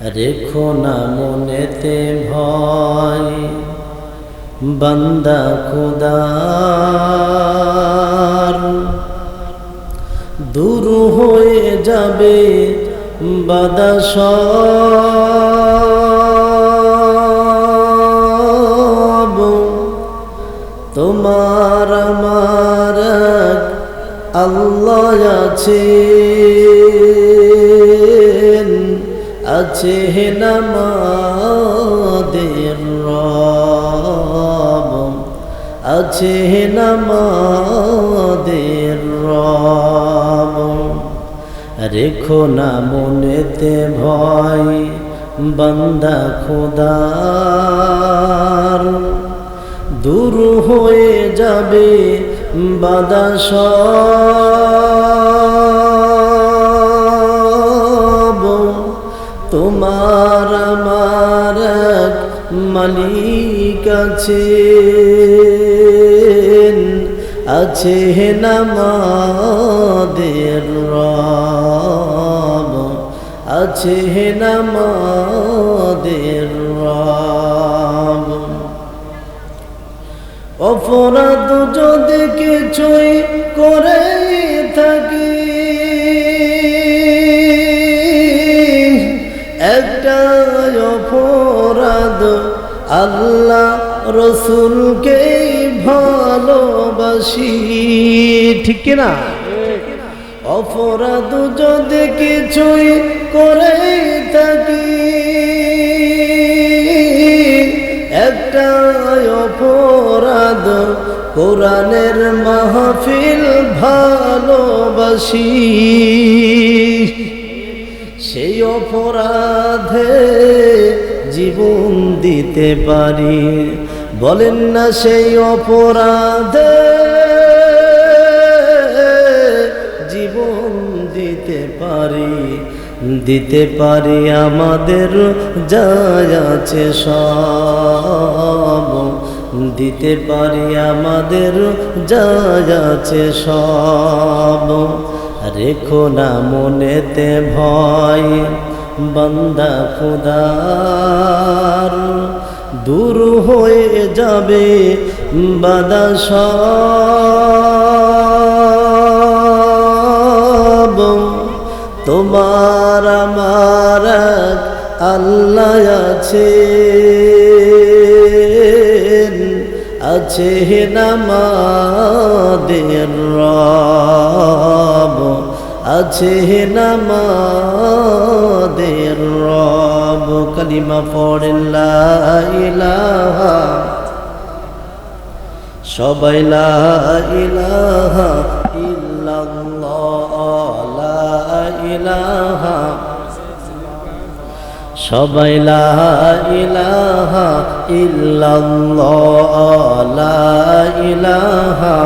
রেখো না মনেতে ভয় বান্দা খুদার। দূর হয়ে যাবে বাদাস তোমার আমার আল্লাহ আছে। আছে নামাদের রব আছে নামাদের রব। রেখো না মনেতে ভয়, বান্দা খোদার। দূর হয়ে যাবে বাদা তোমার আমার মালিক আছে। আছে নামাদের রব। আছে নামাদের রব। অপরাধ যদি কিছুই করে একটা অপরাধ, আল্লাহ রসুলকে ভালোবাসি। ঠিক না অপরাধ যদি কিছুই করে থাকি একটা অপরাধ, কোরআনের মাহফিল ভালোবাসি। সেই অপরাধে জীবন দিতে পারি। বলেন না সেই অপরাধে জীবন দিতে পারি। দিতে পারি আমাদের যায় আছে সব। দিতে পারি আমাদের যায় আছে সব। রেখো না মনেতে ভয়। বান্দা খুদার দূর হয়ে যাবে বাদা সব। তোমার আমার আল্লাহ আছে আছে নামাদের রব। আছে নামাদের রব। কালিমা পড়েন লা ইলাহা। সবাই লা সবাই ইলাহা ইল্লাল্লাহ ইলাহা।